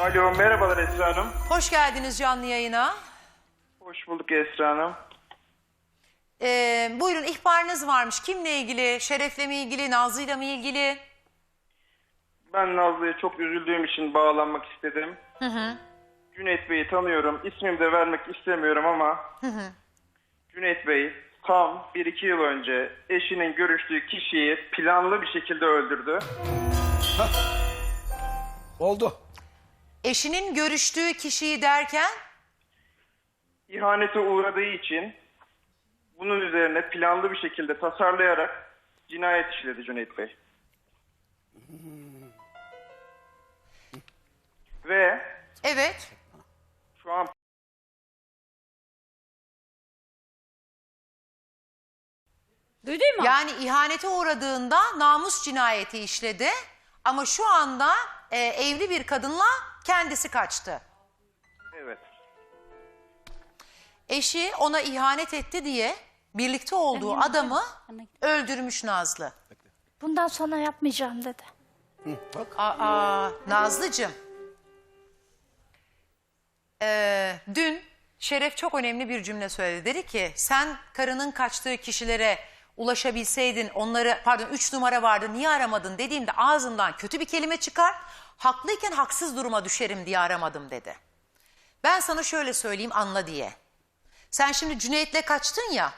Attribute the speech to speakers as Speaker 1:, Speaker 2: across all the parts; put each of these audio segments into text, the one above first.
Speaker 1: Alo merhabalar Esra Hanım.
Speaker 2: Hoş geldiniz canlı yayına.
Speaker 1: Hoş bulduk Esra Hanım.
Speaker 2: Ee, buyurun ihbarınız varmış. Kimle ilgili? Şeref'le mi ilgili? Nazlı'yla mı ilgili?
Speaker 1: Ben Nazlı'ya çok üzüldüğüm için bağlanmak istedim. Cüneyt Bey'i tanıyorum. İsmimi de vermek istemiyorum ama Cüneyt Bey tam 1-2 yıl önce eşinin görüştüğü kişiyi planlı bir şekilde öldürdü.
Speaker 3: Oldu.
Speaker 2: Eşinin görüştüğü kişiyi derken
Speaker 1: İhanete uğradığı için bunun üzerine planlı bir şekilde tasarlayarak cinayet işledi Cüneyt Bey. Ve
Speaker 2: evet
Speaker 1: şu an
Speaker 4: Duydun mu?
Speaker 2: yani ihanete uğradığında namus cinayeti işledi. Ama şu anda e, evli bir kadınla kendisi kaçtı.
Speaker 1: evet
Speaker 2: Eşi ona ihanet etti diye birlikte olduğu adamı öldürmüş Nazlı.
Speaker 5: Bundan sonra yapmayacağım dedi.
Speaker 2: Aa, Nazlıcığım. Ee, dün Şeref çok önemli bir cümle söyledi. Dedi ki sen karının kaçtığı kişilere ulaşabilseydin onları pardon 3 numara vardı niye aramadın dediğimde ağzımdan kötü bir kelime çıkar. Haklıyken haksız duruma düşerim diye aramadım dedi. Ben sana şöyle söyleyeyim anla diye. Sen şimdi Cüneyt'le kaçtın ya.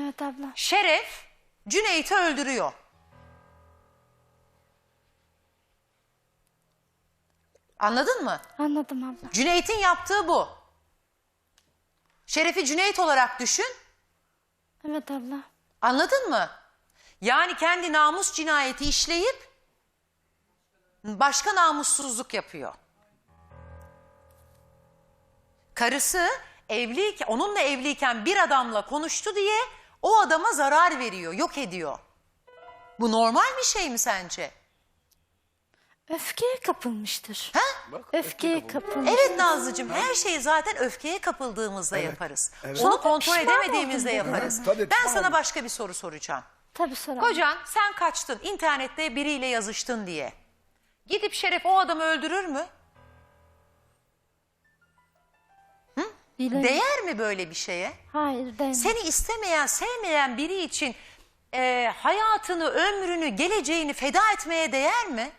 Speaker 5: Evet abla.
Speaker 2: Şeref Cüneyt'i öldürüyor. Anladın mı?
Speaker 5: Anladım abla.
Speaker 2: Cüneyt'in yaptığı bu. Şeref'i Cüneyt olarak düşün.
Speaker 5: Evet abla.
Speaker 2: Anladın mı? Yani kendi namus cinayeti işleyip başka namussuzluk yapıyor. Karısı evliyken, onunla evliyken bir adamla konuştu diye o adama zarar veriyor, yok ediyor. Bu normal bir şey mi sence?
Speaker 5: Öfkeye kapılmıştır.
Speaker 2: Ha?
Speaker 5: Öfkeye kapılmış.
Speaker 2: Evet Nazlıcığım her şeyi zaten öfkeye kapıldığımızda yaparız. Onu
Speaker 5: Sonra
Speaker 2: kontrol
Speaker 5: pişman
Speaker 2: edemediğimizde
Speaker 5: oldum
Speaker 2: yaparız.
Speaker 3: Tabii,
Speaker 2: ben sana
Speaker 3: oldum.
Speaker 2: başka bir soru soracağım.
Speaker 5: Tabii sonra.
Speaker 2: Kocan sen kaçtın internette biriyle yazıştın diye. Gidip Şeref o adamı öldürür mü?
Speaker 5: Bilemem.
Speaker 2: Değer mi böyle bir şeye?
Speaker 5: Hayır değmez.
Speaker 2: Seni istemeyen, sevmeyen biri için e, hayatını, ömrünü, geleceğini feda etmeye değer mi?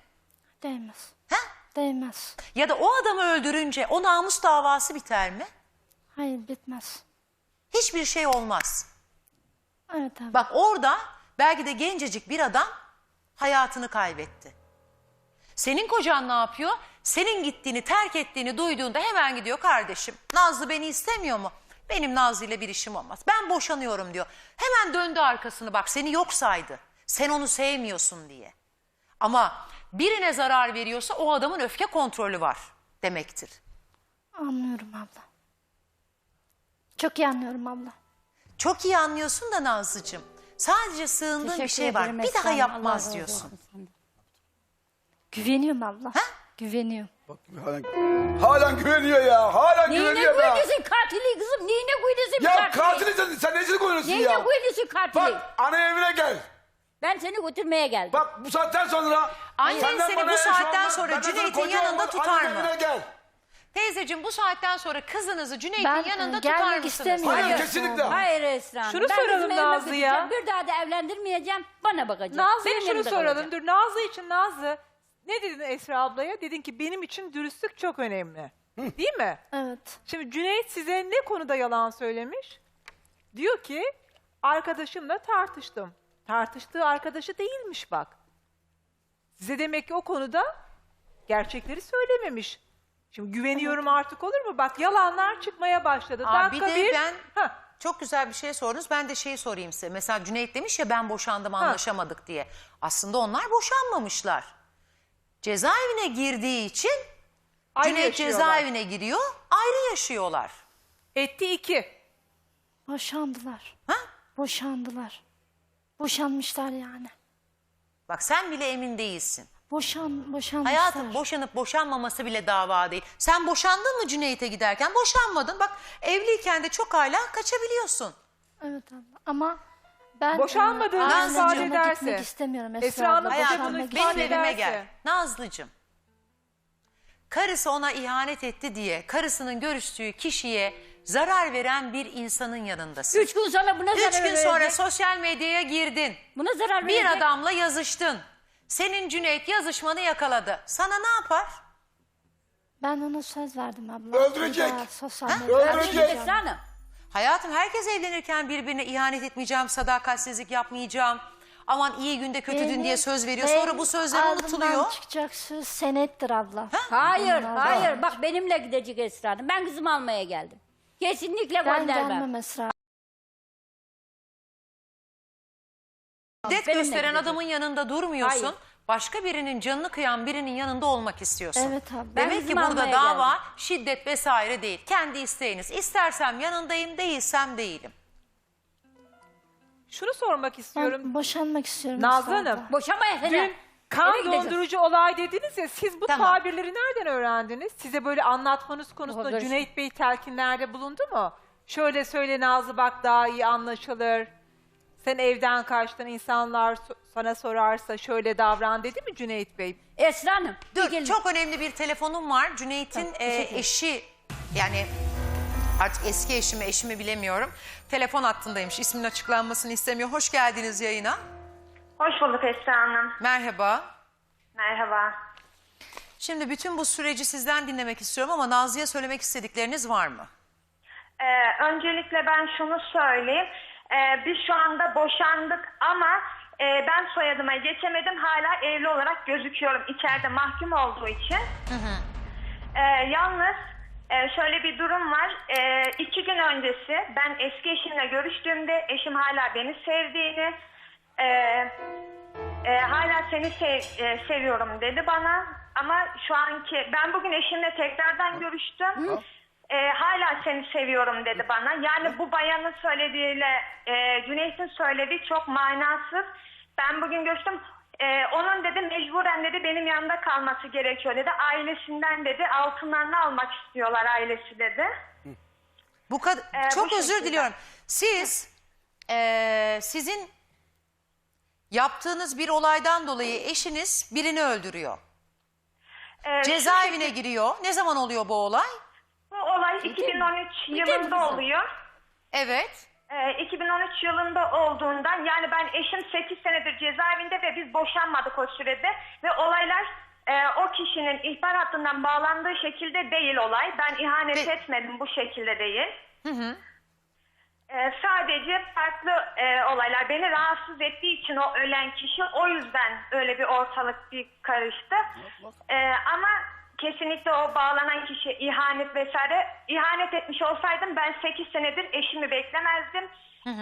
Speaker 5: Değmez.
Speaker 2: Ha?
Speaker 5: Değmez.
Speaker 2: Ya da o adamı öldürünce o namus davası biter mi?
Speaker 5: Hayır bitmez.
Speaker 2: Hiçbir şey olmaz.
Speaker 5: Evet abla.
Speaker 2: Bak orada belki de gencecik bir adam hayatını kaybetti. Senin kocan ne yapıyor? Senin gittiğini, terk ettiğini duyduğunda hemen gidiyor kardeşim. Nazlı beni istemiyor mu? Benim Nazlı ile bir işim olmaz. Ben boşanıyorum diyor. Hemen döndü arkasını bak seni yok saydı. Sen onu sevmiyorsun diye. Ama birine zarar veriyorsa o adamın öfke kontrolü var demektir.
Speaker 5: Anlıyorum abla. Çok iyi anlıyorum abla.
Speaker 2: Çok iyi anlıyorsun da Nazlıcığım. Sadece sığındığın bir
Speaker 5: Teşekkür
Speaker 2: şey var.
Speaker 5: ederim
Speaker 2: Bir
Speaker 5: Esra
Speaker 2: daha
Speaker 5: Hanım. Allah
Speaker 2: yapmaz
Speaker 5: razı
Speaker 2: diyorsun.
Speaker 5: olsun senden. Güveniyorum abla.
Speaker 2: Ha?
Speaker 5: Güveniyorum.
Speaker 3: Bak, halen, halen güveniyor ya. Halen
Speaker 4: Neyine
Speaker 3: güveniyor ya.
Speaker 4: güveniyorsun katili kızım? Neyine güveniyorsun
Speaker 3: Ya
Speaker 4: katili?
Speaker 3: katili sen, sen nesini koyuyorsun
Speaker 4: Neyine
Speaker 3: ya?
Speaker 4: güveniyorsun katili?
Speaker 3: Bak ana evine gel.
Speaker 4: Ben seni götürmeye geldim.
Speaker 3: Bak bu saatten sonra...
Speaker 2: Annen
Speaker 3: senden
Speaker 2: seni
Speaker 3: bana
Speaker 2: bu saatten sonra Cüneyt'in
Speaker 3: koca
Speaker 2: yanında tutar
Speaker 3: Annenin
Speaker 2: mı?
Speaker 3: evine gel.
Speaker 2: Teyzeciğim bu saatten sonra kızınızı Cüneyt'in
Speaker 5: Ben,
Speaker 2: yanında
Speaker 5: e,
Speaker 2: tutar
Speaker 5: gelmek
Speaker 2: mısınız?
Speaker 5: istemiyorum.
Speaker 3: Hayır kesinlikle.
Speaker 4: Hayır Esra Hanım.
Speaker 6: Şunu
Speaker 4: ben
Speaker 6: soralım
Speaker 4: bizim evime
Speaker 6: Nazlı'ya.
Speaker 4: Bir daha da evlendirmeyeceğim. Bana bakacak.
Speaker 6: Nazlı'ya
Speaker 4: Benim
Speaker 6: şunu
Speaker 4: yanımda
Speaker 6: soralım. Dur Nazlı için Nazlı. Ne dedin Esra ablaya? Dedin ki benim için dürüstlük çok önemli. Değil mi?
Speaker 5: Evet.
Speaker 6: Şimdi Cüneyt size ne konuda yalan söylemiş? Diyor ki arkadaşımla tartıştım. Tartıştığı arkadaşı değilmiş bak. Size demek ki o konuda gerçekleri söylememiş. Şimdi güveniyorum artık olur mu? Bak yalanlar çıkmaya başladı.
Speaker 2: Aa, bir
Speaker 6: Dakika
Speaker 2: de
Speaker 6: bir.
Speaker 2: ben
Speaker 6: Hah.
Speaker 2: çok güzel bir şey sordunuz. Ben de şeyi sorayım size. Mesela Cüneyt demiş ya ben boşandım anlaşamadık diye. Aslında onlar boşanmamışlar. Cezaevine girdiği için
Speaker 6: Ayrı
Speaker 2: Cüneyt
Speaker 6: yaşıyorlar.
Speaker 2: cezaevine giriyor ayrı yaşıyorlar.
Speaker 6: Etti iki.
Speaker 5: Boşandılar.
Speaker 2: Ha?
Speaker 5: Boşandılar. Boşanmışlar yani.
Speaker 2: Bak sen bile emin değilsin.
Speaker 5: Boşan, boşanmışlar.
Speaker 2: Hayatım boşanıp boşanmaması bile dava değil. Sen boşandın mı Cüneyt'e giderken? Boşanmadın. Bak evliyken de çok hala kaçabiliyorsun.
Speaker 5: Evet abla. Ama ben
Speaker 6: Boşanmadığını
Speaker 5: e, ailemle
Speaker 2: ifade
Speaker 5: gitmek
Speaker 6: ederse.
Speaker 5: istemiyorum Esra,
Speaker 6: Esra Hanım boşanmak
Speaker 2: Hayatım benim
Speaker 5: istemiyorum.
Speaker 2: evime gel. Nazlıcığım. karısı ona ihanet etti diye karısının görüştüğü kişiye zarar veren bir insanın yanındasın.
Speaker 4: Üç gün sonra buna zarar
Speaker 2: Üç gün sonra
Speaker 4: verecek.
Speaker 2: sosyal medyaya girdin.
Speaker 4: Buna zarar
Speaker 2: Bir
Speaker 4: verecek.
Speaker 2: adamla yazıştın. Senin Cüneyt yazışmanı yakaladı. Sana ne yapar?
Speaker 5: Ben ona söz verdim abla.
Speaker 3: Öldürecek.
Speaker 5: Bir daha Sosyal medyada
Speaker 3: Öldürecek.
Speaker 4: Esra Hanım.
Speaker 2: Hayatım herkes evlenirken birbirine ihanet etmeyeceğim, sadakatsizlik yapmayacağım. Aman iyi günde kötü gün diye söz veriyor. Sonra bu sözler
Speaker 5: ağzımdan
Speaker 2: unutuluyor.
Speaker 5: çıkacak söz senettir abla.
Speaker 4: Hayır, hayır. Bak benimle gidecek Esra Hanım. Ben kızımı almaya geldim. Kesinlikle
Speaker 5: Ben
Speaker 4: göndermem.
Speaker 5: gelmem Esra.
Speaker 2: Şiddet
Speaker 4: benimle
Speaker 2: gösteren adamın yanında durmuyorsun.
Speaker 4: Hayır.
Speaker 2: Başka birinin canını kıyan birinin yanında olmak istiyorsun.
Speaker 5: Evet.
Speaker 4: Ben
Speaker 2: Demek ki burada
Speaker 4: almaya
Speaker 2: dava
Speaker 4: geldim.
Speaker 2: şiddet vesaire değil. Kendi isteğiniz. İstersem yanındayım, değilsem değilim.
Speaker 6: Şunu sormak istiyorum.
Speaker 5: Ben boşanmak istiyorum.
Speaker 6: Nazlı. Hanım.
Speaker 4: Boşamaya seni.
Speaker 6: Dün kan
Speaker 4: gideceğiz.
Speaker 6: dondurucu olay dediniz ya siz bu
Speaker 2: Tamam.
Speaker 6: tabirleri nereden öğrendiniz? Size böyle anlatmanız konusunda. Cüneyt Bey telkinlerde bulundu mu? Şöyle söyle Nazlı bak daha iyi anlaşılır. Sen evden kaçtın insanlar so- sana sorarsa şöyle davran dedi mi Cüneyt Bey?
Speaker 4: Esra Hanım. bir
Speaker 2: Dur
Speaker 4: gelin.
Speaker 2: çok önemli bir telefonum var. Cüneyt'in
Speaker 4: Tamam,
Speaker 2: e,
Speaker 4: ederim.
Speaker 2: eşi yani artık eski eşimi eşimi bilemiyorum. Telefon hattındaymış. İsmin açıklanmasını istemiyor. Hoş geldiniz yayına.
Speaker 7: Hoş bulduk Esra Hanım.
Speaker 2: Merhaba.
Speaker 7: Merhaba.
Speaker 2: Şimdi bütün bu süreci sizden dinlemek istiyorum ama Nazlı'ya söylemek istedikleriniz var mı?
Speaker 7: Ee, öncelikle ben şunu söyleyeyim. Ee, biz şu anda boşandık ama e, ben soyadıma geçemedim. Hala evli olarak gözüküyorum içeride mahkum olduğu için. Ee, yalnız e, şöyle bir durum var. Ee, iki gün öncesi ben eski eşimle görüştüğümde eşim hala beni sevdiğini, e, e, hala seni sev- e, seviyorum dedi bana. Ama şu anki ben bugün eşimle tekrardan görüştüm. E, hala seni seviyorum dedi bana. Yani bu bayanın söylediğiyle e, Cüneyt'in söylediği çok manasız. Ben bugün görüştüm. E, onun dedi mecburen dedi benim yanımda kalması gerekiyor dedi. Ailesinden dedi altınlarını almak istiyorlar ailesi dedi.
Speaker 2: Bu kad-
Speaker 7: Ee,
Speaker 2: çok
Speaker 7: bu
Speaker 2: özür
Speaker 7: şekilde.
Speaker 2: diliyorum. Siz e, sizin yaptığınız bir olaydan dolayı eşiniz birini öldürüyor.
Speaker 7: E, şu
Speaker 2: Cezaevine giriyor. Ne zaman oluyor bu olay?
Speaker 7: Bu olay 2013 yılında oluyor.
Speaker 2: Evet.
Speaker 7: Ee, 2013 yılında olduğundan yani ben eşim 8 senedir cezaevinde ve biz boşanmadık o sürede ve olaylar e, o kişinin ihbar hattından bağlandığı şekilde değil olay. Ben ihanet
Speaker 2: Ve-
Speaker 7: etmedim bu şekilde değil. Ee, sadece farklı e, olaylar beni rahatsız ettiği için o ölen kişi o yüzden öyle bir ortalık bir karıştı. Ee, ama kesinlikle o bağlanan kişi ihanet vesaire ihanet etmiş olsaydım ben 8 senedir eşimi beklemezdim.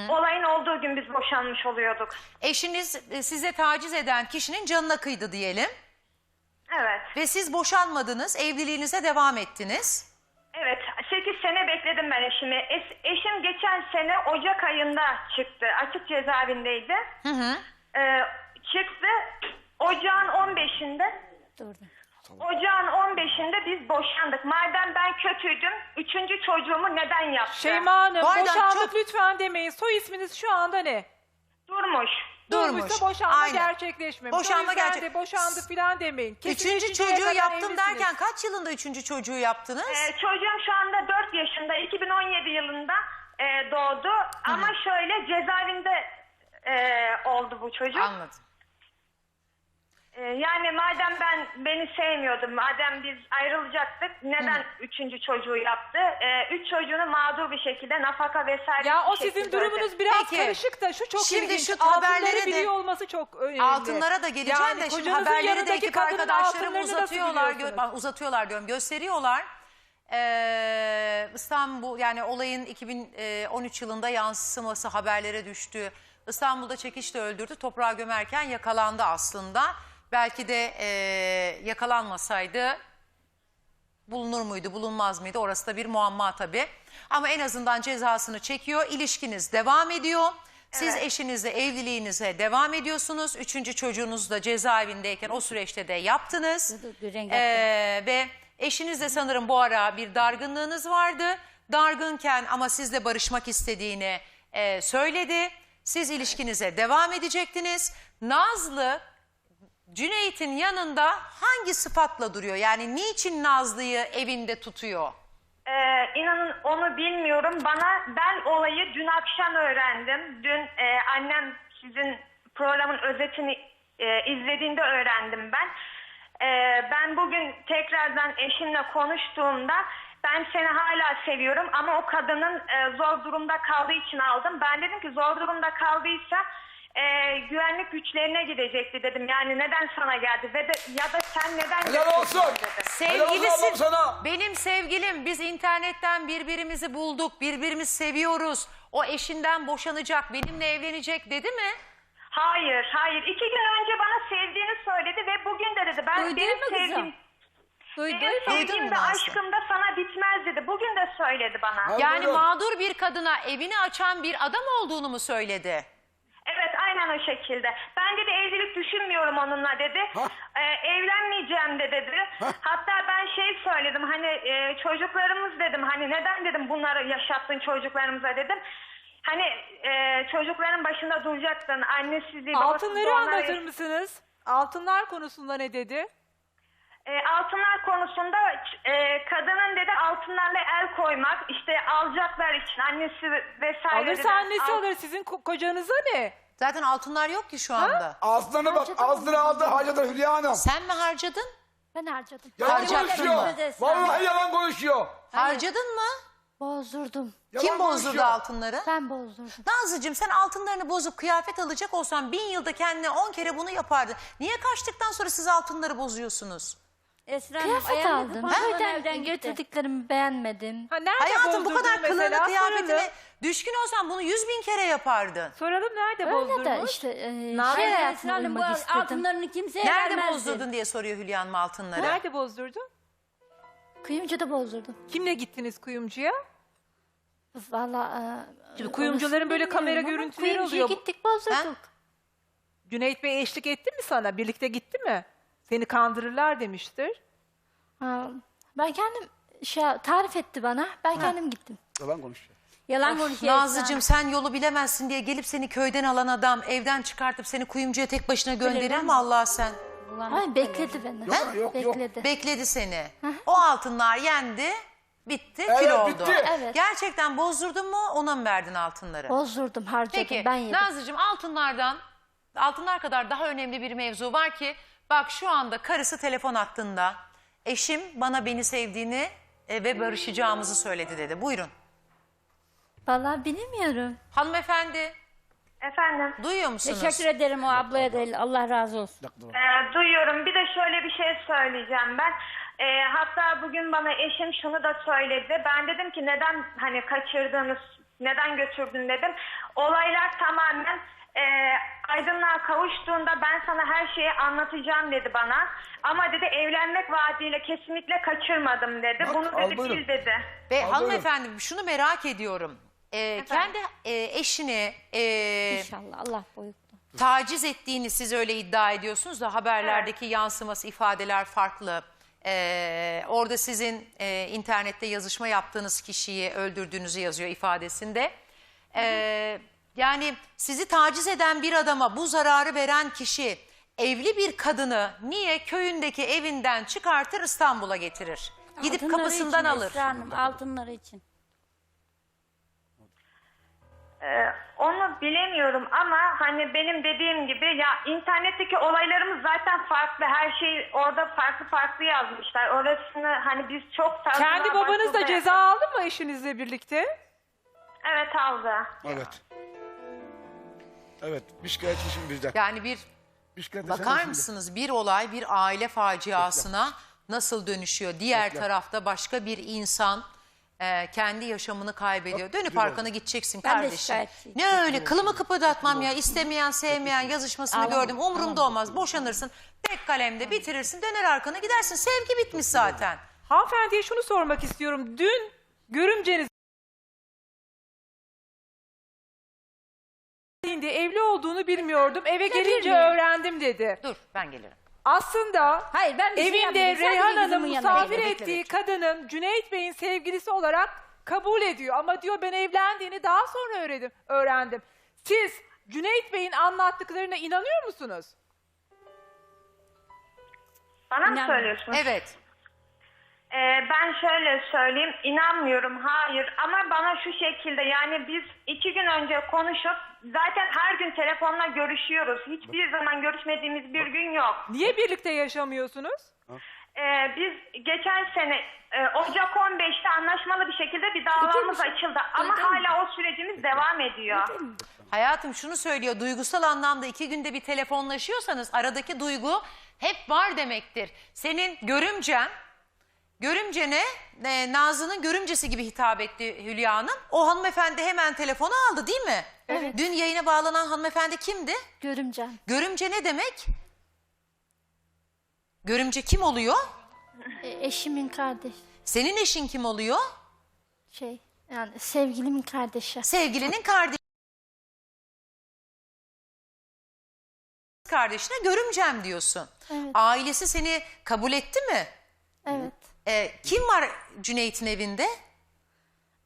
Speaker 7: Olayın olduğu gün biz boşanmış oluyorduk.
Speaker 2: Eşiniz e, size taciz eden kişinin canına kıydı diyelim.
Speaker 7: Evet.
Speaker 2: Ve siz boşanmadınız, evliliğinize devam ettiniz.
Speaker 7: Evet, 8 sene bekledim ben eşimi. Es- eşim geçen sene Ocak ayında çıktı. Açık cezaevindeydi. Ee, çıktı. Ocağın 15'inde
Speaker 4: Dur.
Speaker 7: Ocağın 15'inde biz boşandık. Madem ben kötüydüm, üçüncü çocuğumu neden yaptı?
Speaker 6: Şeyma Hanım
Speaker 2: Bu arada
Speaker 6: boşandık
Speaker 2: çok-
Speaker 6: lütfen demeyin. Soy isminiz şu anda ne?
Speaker 7: Durmuş.
Speaker 2: Durmuş.
Speaker 6: Durmuşsa boşanma
Speaker 2: Aynen.
Speaker 6: gerçekleşmemiş.
Speaker 2: Boşanma
Speaker 6: yüzden
Speaker 2: gerçek-
Speaker 6: de boşandı filan demeyin. Kesin
Speaker 2: Üçüncü
Speaker 6: üçüncüye
Speaker 2: çocuğu
Speaker 6: kadar
Speaker 2: yaptım
Speaker 6: evlisiniz.
Speaker 2: derken kaç yılında üçüncü çocuğu yaptınız?
Speaker 7: Ee, çocuğum şu anda 4 yaşında, 2017 yılında e, doğdu. Ama şöyle cezaevinde e, oldu bu çocuk.
Speaker 2: Anladım.
Speaker 7: Ee, yani madem ben beni sevmiyordum, madem biz ayrılacaktık, neden üçüncü çocuğu yaptı? Ee, üç çocuğunu mağdur bir şekilde nafaka vesaire
Speaker 6: Ya
Speaker 7: bir
Speaker 6: o sizin
Speaker 7: şekilde
Speaker 6: durumunuz
Speaker 7: ödedi.
Speaker 6: biraz
Speaker 2: Peki.
Speaker 6: karışık da şu çok
Speaker 2: Şimdi
Speaker 6: ilginç.
Speaker 2: şu haberlere de-
Speaker 6: biliyor olması çok önemli.
Speaker 2: Altınlara da geleceğim
Speaker 6: Yani
Speaker 2: de şimdi
Speaker 6: kocanızın
Speaker 2: haberleri de
Speaker 6: yanındaki
Speaker 2: ekip
Speaker 6: kadının
Speaker 2: arkadaşlarım
Speaker 6: altınlarını nasıl
Speaker 2: uzatıyorlar, gö-
Speaker 6: biliyorsunuz?
Speaker 2: bak, uzatıyorlar diyorum, gösteriyorlar. Ee, İstanbul yani olayın 2013 yılında yansıması haberlere düştü. İstanbul'da çekiçle öldürdü, toprağa gömerken yakalandı aslında. Belki de e, yakalanmasaydı bulunur muydu, bulunmaz mıydı? Orası da bir muamma tabii. Ama en azından cezasını çekiyor. İlişkiniz devam ediyor. Siz eşinizle evliliğinize devam ediyorsunuz. Üçüncü çocuğunuz da cezaevindeyken o süreçte de yaptınız.
Speaker 4: Dur, dur, renk
Speaker 2: Ee, ve eşinizle sanırım bu ara bir dargınlığınız vardı. Dargınken ama sizle barışmak istediğini e, söyledi. Siz ilişkinize devam edecektiniz. Nazlı Cüneyt'in yanında hangi sıfatla duruyor? Yani niçin Nazlı'yı evinde tutuyor?
Speaker 7: Ee, inanın onu bilmiyorum. Bana ben olayı dün akşam öğrendim. Dün e, annem sizin programın özetini e, izlediğinde öğrendim ben. Ee, ben bugün tekrardan eşimle konuştuğumda ben seni hala seviyorum ama o kadının e, zor durumda kaldığı için aldım. Ben dedim ki zor durumda kaldıysa e, güvenlik güçlerine gidecekti dedim. Yani neden sana geldi ve de, ya da sen neden
Speaker 3: Helal olsun.
Speaker 7: getirdin dedim.
Speaker 3: Helal olsun ablam
Speaker 2: Sevgilisi
Speaker 3: sana.
Speaker 2: benim sevgilim biz internetten birbirimizi bulduk birbirimizi seviyoruz o eşinden boşanacak benimle evlenecek dedi mi?
Speaker 7: Hayır, hayır. İki gün önce bana sevdiğini söyledi ve bugün de dedi. Ben
Speaker 4: Duydun
Speaker 7: benim
Speaker 4: mu kızım?
Speaker 7: sevgim,
Speaker 4: Duydun
Speaker 7: benim sevgim de aşkım da sana bitmez dedi. Bugün de söyledi bana.
Speaker 3: Ha,
Speaker 2: Yani
Speaker 3: buyurun.
Speaker 2: mağdur bir kadına evini açan bir adam olduğunu mu söyledi?
Speaker 7: Aynen o şekilde. Ben dedi evlilik düşünmüyorum onunla dedi.
Speaker 3: Hah.
Speaker 7: Ee, evlenmeyeceğim de dedi. Hatta ben şey söyledim hani e, çocuklarımız dedim hani neden dedim bunları yaşattın çocuklarımıza dedim. Hani e, çocukların başında duracaksın annesizliği babasızlığı
Speaker 6: Altınları
Speaker 7: onlara
Speaker 6: anlatır mısınız? Altınlar konusunda ne dedi?
Speaker 7: E, altınlar konusunda e, kadının dedi altınlarla el koymak işte alacaklar için annesi vesaire
Speaker 6: Alırsa
Speaker 7: dedi.
Speaker 6: annesi
Speaker 7: Al-
Speaker 6: alır. Sizin ko- kocanıza ne?
Speaker 2: Zaten altınlar yok ki şu anda.
Speaker 3: Ağzına bak. Ağzına aldı harcadı Hülya Hanım.
Speaker 2: Sen mi harcadın?
Speaker 5: Ben harcadım.
Speaker 3: Yalan
Speaker 2: Harcattın
Speaker 3: konuşuyor.
Speaker 2: mı?
Speaker 3: Vallahi yalan konuşuyor.
Speaker 2: Harcadın mı?
Speaker 5: Bozdurdum.
Speaker 3: Yalan
Speaker 2: Kim bozdurdu
Speaker 3: konuşuyor.
Speaker 2: altınları?
Speaker 5: Ben bozdurdum.
Speaker 2: Nazlıcığım sen altınlarını bozup kıyafet alacak olsan bin yılda kendine on kere bunu yapardın. Niye kaçtıktan sonra siz altınları bozuyorsunuz?
Speaker 4: Esra Hanım
Speaker 5: Kıyafet
Speaker 4: ayağını
Speaker 5: aldım. Köyden
Speaker 4: evden gitti.
Speaker 5: götürdüklerimi beğenmedim.
Speaker 6: Ha, nerede
Speaker 2: Hayatım bu
Speaker 6: bozdurdun
Speaker 2: kadar kılığına
Speaker 6: mesela?
Speaker 2: kıyafetine
Speaker 6: Soralım.
Speaker 2: Düşkün olsan bunu yüz bin kere yapardın.
Speaker 6: Soralım nerede
Speaker 5: Öyle
Speaker 6: bozdurmuş?
Speaker 5: de işte e,
Speaker 6: Nazlı
Speaker 5: şey hayatına
Speaker 4: bu
Speaker 5: uymak istedim.
Speaker 4: altınlarını kimseye
Speaker 2: Nerede
Speaker 4: vermezdi.
Speaker 2: bozdurdun diye soruyor Hülya Hanım altınları.
Speaker 6: Nerede bozdurdun?
Speaker 5: Kuyumcuda bozdurdum.
Speaker 6: Kimle gittiniz kuyumcuya?
Speaker 5: Valla e,
Speaker 6: Şimdi kuyumcuların böyle kamera
Speaker 5: ama
Speaker 6: görüntüleri
Speaker 5: kuyumcuya
Speaker 6: oluyor.
Speaker 5: gittik bozdurduk.
Speaker 6: Cüneyt Bey eşlik etti mi sana? Birlikte gitti mi? Seni kandırırlar demiştir.
Speaker 5: Ha, ben kendim şey tarif etti bana. Ben kendim gittim.
Speaker 3: Yalan konuşuyor.
Speaker 4: Yalan konuşuyor
Speaker 2: Nazlıcığım sen yolu bilemezsin diye gelip seni köyden alan adam evden çıkartıp seni kuyumcuya tek başına gönderir mi Allah sen?
Speaker 5: Hayır bekledi beni.
Speaker 3: Yok, yok, yok.
Speaker 5: bekledi.
Speaker 2: Bekledi seni. O altınlar yendi, bitti,
Speaker 3: Evet,
Speaker 2: kül oldu.
Speaker 3: bitti.
Speaker 5: Evet.
Speaker 2: Gerçekten bozdurdun mu ona mı verdin altınları?
Speaker 5: Bozdurdum harcadım
Speaker 2: Peki
Speaker 5: ben yedim.
Speaker 2: Nazlıcığım altınlardan, altınlar kadar daha önemli bir mevzu var ki bak şu anda karısı telefon hattında. Eşim bana beni sevdiğini e, ve barışacağımızı söyledi dedi. Buyurun.
Speaker 5: Valla bilmiyorum.
Speaker 2: Hanımefendi
Speaker 7: Efendim?
Speaker 2: duyuyor musunuz?
Speaker 4: Teşekkür ederim o ablaya da Allah razı olsun.
Speaker 7: Ee, duyuyorum. Bir de şöyle bir şey söyleyeceğim ben. Ee, hatta bugün bana eşim şunu da söyledi. Ben dedim ki neden hani kaçırdığınız, neden götürdün dedim. Olaylar tamamen e, aydınlığa kavuştuğunda ben sana her şeyi anlatacağım dedi bana. Ama dedi evlenmek vaadiyle kesinlikle kaçırmadım dedi.
Speaker 3: Bak,
Speaker 7: Bunu
Speaker 3: al
Speaker 7: dedi
Speaker 3: buyurun.
Speaker 7: bil dedi.
Speaker 2: Ve
Speaker 3: Al
Speaker 2: hanımefendi şunu merak ediyorum. Ee, kendi e, eşini e,
Speaker 4: İnşallah Allah boyutlu.
Speaker 2: taciz ettiğini siz öyle iddia ediyorsunuz da haberlerdeki yansıması ifadeler farklı. Ee, orada sizin e, internette yazışma yaptığınız kişiyi öldürdüğünüzü yazıyor ifadesinde. Ee, yani sizi taciz eden bir adama bu zararı veren kişi evli bir kadını niye köyündeki evinden çıkartır İstanbul'a getirir? Gidip
Speaker 4: Altınları
Speaker 2: kapısından
Speaker 4: için
Speaker 2: alır.
Speaker 4: Esra Hanım altınları için.
Speaker 7: Ee, onu bilemiyorum ama hani benim dediğim gibi ya internetteki olaylarımız zaten farklı. Her şey orada farklı farklı yazmışlar. Orasını hani biz çok fazla...
Speaker 6: Kendi babanız da ceza aldı mı eşinizle birlikte?
Speaker 7: Evet aldı.
Speaker 3: Evet. Evet. Bir şikayetçiyim bizden.
Speaker 2: Yani bir
Speaker 3: Bir şikayet
Speaker 2: Bakar mısınız bir olay bir aile faciasına nasıl dönüşüyor? Diğer
Speaker 3: Bekle.
Speaker 2: tarafta başka bir insan e, kendi yaşamını kaybediyor. Dönüp arkana gideceksin
Speaker 4: Ben de
Speaker 2: kardeşim.
Speaker 4: şikayetçiyim.
Speaker 2: Ne öyle kılımı kıpırdatmam ya istemeyen sevmeyen yazışmasını gördüm umurumda olmaz boşanırsın. Tek kalemde bitirirsin döner arkana gidersin sevgi bitmiş zaten.
Speaker 6: Hanımefendiye şunu sormak istiyorum. Dün görümceniz Şimdi evli olduğunu bilmiyordum. Eve gelince öğrendim dedi.
Speaker 2: Dur ben gelirim.
Speaker 6: Aslında
Speaker 4: Hayır ben bir şey
Speaker 6: evinde
Speaker 4: yapmadım. Sadece
Speaker 6: Reyhan
Speaker 4: kızımın
Speaker 6: Hanım
Speaker 4: yanına
Speaker 6: misafir
Speaker 4: geldim.
Speaker 6: ettiği kadının Cüneyt Bey'in sevgilisi olarak kabul ediyor. Ama diyor ben evlendiğini daha sonra öğrendim. öğrendim. Siz Cüneyt Bey'in anlattıklarına inanıyor musunuz?
Speaker 7: Bana mı
Speaker 4: İnan-
Speaker 7: söylüyorsunuz?
Speaker 2: Evet.
Speaker 7: Ee, ben şöyle söyleyeyim, inanmıyorum, hayır. Ama bana şu şekilde, yani biz iki gün önce konuşup, zaten her gün telefonla görüşüyoruz. Hiçbir zaman görüşmediğimiz bir gün yok.
Speaker 6: Niye birlikte yaşamıyorsunuz?
Speaker 7: Ee, biz geçen sene e, Ocak 15'te anlaşmalı bir şekilde bir davamız açıldı. Ama hala o sürecimiz devam ediyor.
Speaker 2: Hayatım şunu söylüyor duygusal anlamda iki günde bir telefonlaşıyorsanız aradaki duygu hep var demektir. Senin görümcen görümcene e, Nazlı'nın görümcesi gibi hitap etti Hülya Hanım. O hanımefendi hemen telefonu aldı değil mi?
Speaker 5: Evet.
Speaker 2: Dün yayına bağlanan hanımefendi kimdi?
Speaker 5: Görümcem.
Speaker 2: Görümce ne demek? Görümce kim oluyor?
Speaker 5: E, eşimin kardeş.
Speaker 2: Senin eşin kim oluyor?
Speaker 5: Şey yani sevgilimin kardeşi.
Speaker 2: Sevgilinin kardeşi. Kardeşine görümcem diyorsun.
Speaker 5: Evet.
Speaker 2: Ailesi seni kabul etti mi?
Speaker 5: Evet.
Speaker 2: Ee, kim var Cüneyt'in evinde?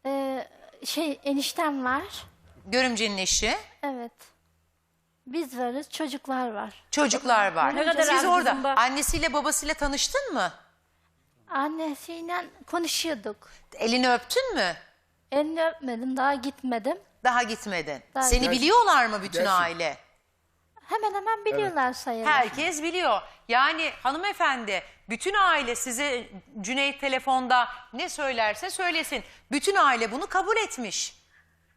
Speaker 5: E, şey eniştem var.
Speaker 2: Görümcenin eşi.
Speaker 5: Evet. Biz varız, çocuklar var.
Speaker 2: Çocuklar var.
Speaker 4: Ne kadar
Speaker 2: Siz orada
Speaker 4: bak.
Speaker 2: annesiyle babasıyla tanıştın mı?
Speaker 5: Annesiyle konuşuyorduk.
Speaker 2: Elini öptün mü?
Speaker 5: Elini öpmedim, daha gitmedim.
Speaker 2: Daha gitmedin.
Speaker 5: Daha
Speaker 2: Seni
Speaker 5: gitmedim.
Speaker 2: biliyorlar mı bütün
Speaker 3: Gelsin.
Speaker 2: aile?
Speaker 5: Hemen hemen biliyorlar sayılır.
Speaker 2: Herkes biliyor. Yani hanımefendi bütün aile size Cüneyt telefonda ne söylerse söylesin. Bütün aile bunu kabul etmiş.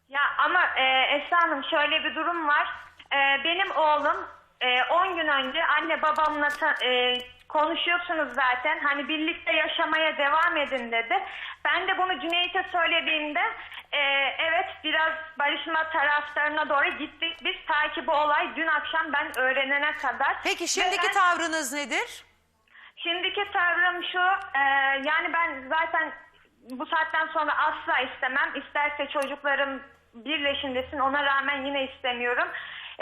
Speaker 7: Ya ama e, Esra Hanım şöyle bir durum var. E, benim oğlum e, 10 gün önce anne babamla ta- e, konuşuyorsunuz zaten. Hani birlikte yaşamaya devam edin dedi. Ben de bunu Cüneyt'e söylediğimde e, evet biraz barışma taraftarına doğru gittik biz. Ta ki bu olay dün akşam ben öğrenene kadar.
Speaker 2: Peki şimdiki
Speaker 7: ben-
Speaker 2: tavrınız nedir?
Speaker 7: Şimdiki tavrım şu, e, yani ben zaten bu saatten sonra asla istemem. İsterse çocuklarım birleşindesin, ona rağmen yine istemiyorum.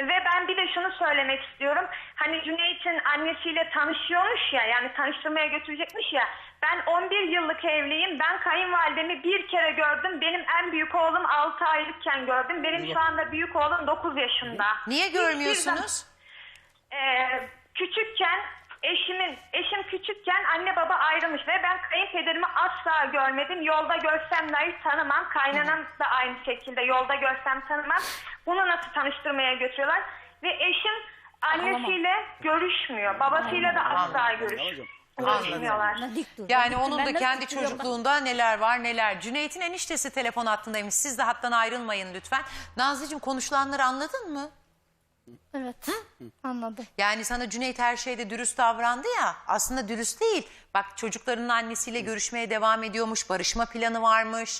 Speaker 7: Ve ben bir de şunu söylemek istiyorum. Hani Cüneyt'in annesiyle tanışıyormuş ya, yani tanıştırmaya götürecekmiş ya. Ben 11 yıllık evliyim. Ben kayınvalidemi bir kere gördüm. Benim en büyük oğlum 6 aylıkken gördüm. Benim şu anda büyük oğlum 9 yaşında.
Speaker 2: Niye görmüyorsunuz?
Speaker 7: ee, küçükken eşimin eşim küçükken anne baba ayrılmış ve ben kayınpederimi asla görmedim. Yolda görsem dahi tanımam. Kaynanam da aynı şekilde yolda görsem tanımam. Bunu nasıl tanıştırmaya götürüyorlar? Ve eşim annesiyle görüşmüyor. Babasıyla da asla görüş görüşmüyorlar.
Speaker 4: Dik dur.
Speaker 2: Yani onun da kendi çocukluğunda neler var neler. Cüneyt'in eniştesi telefon hattındaymış. Siz de hattan ayrılmayın lütfen. Nazlıcığım konuşulanları anladın mı?
Speaker 5: Evet. Anladım.
Speaker 2: Yani sana Cüneyt her şeyde dürüst davrandı ya. Aslında dürüst değil. Bak çocuklarının annesiyle görüşmeye devam ediyormuş. Barışma planı varmış.